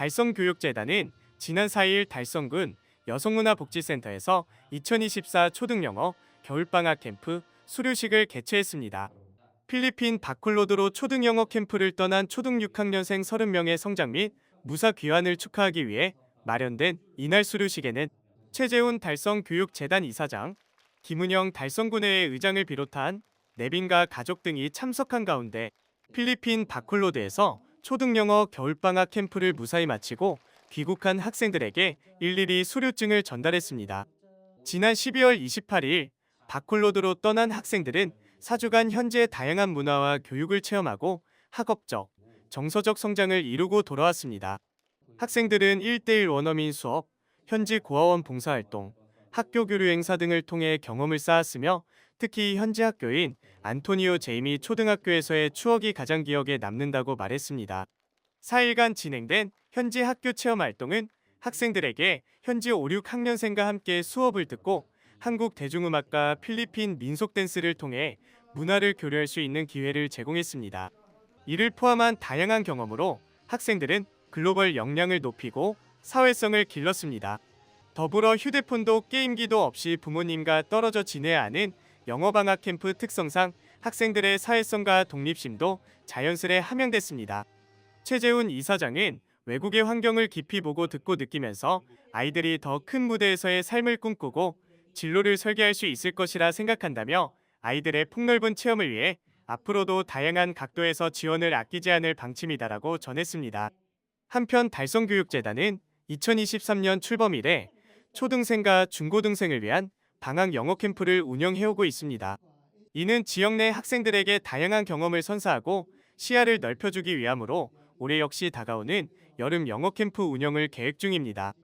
달성교육재단은 지난 4일 달성군 여성문화복지센터에서 2024 초등영어 겨울방학 캠프 수료식을 개최했습니다. 필리핀 바콜로드로 초등영어 캠프를 떠난 초등 6학년생 30명의 성장 및 무사 귀환을 축하하기 위해 마련된 이날 수료식에는 최재훈 달성교육재단 이사장, 김은영 달성군회의 의장을 비롯한 내빈과 가족 등이 참석한 가운데 필리핀 바콜로드에서 초등영어 겨울방학 캠프를 무사히 마치고 귀국한 학생들에게 일일이 수료증을 전달했습니다. 지난 12월 28일 바콜로드로 떠난 학생들은 4주간 현지의 다양한 문화와 교육을 체험하고 학업적, 정서적 성장을 이루고 돌아왔습니다. 학생들은 1대1 원어민 수업, 현지 고아원 봉사활동, 학교 교류 행사 등을 통해 경험을 쌓았으며 특히 현지 학교인 안토니오 제이미 초등학교에서의 추억이 가장 기억에 남는다고 말했습니다. 4일간 진행된 현지 학교 체험 활동은 학생들에게 현지 5, 6학년생과 함께 수업을 듣고 한국 대중음악과 필리핀 민속 댄스를 통해 문화를 교류할 수 있는 기회를 제공했습니다. 이를 포함한 다양한 경험으로 학생들은 글로벌 역량을 높이고 사회성을 길렀습니다. 더불어 휴대폰도 게임기도 없이 부모님과 떨어져 지내야 하는 영어방학 캠프 특성상 학생들의 사회성과 독립심도 자연스레 함양됐습니다. 최재훈 이사장은 외국의 환경을 깊이 보고 듣고 느끼면서 아이들이 더 큰 무대에서의 삶을 꿈꾸고 진로를 설계할 수 있을 것이라 생각한다며 아이들의 폭넓은 체험을 위해 앞으로도 다양한 각도에서 지원을 아끼지 않을 방침이다라고 전했습니다. 한편 달성교육재단은 2023년 출범 이래 초등생과 중고등생을 위한 방학 영어 캠프를 운영해오고 있습니다. 이는 지역 내 학생들에게 다양한 경험을 선사하고 시야를 넓혀주기 위함으로 올해 역시 다가오는 여름 영어 캠프 운영을 계획 중입니다.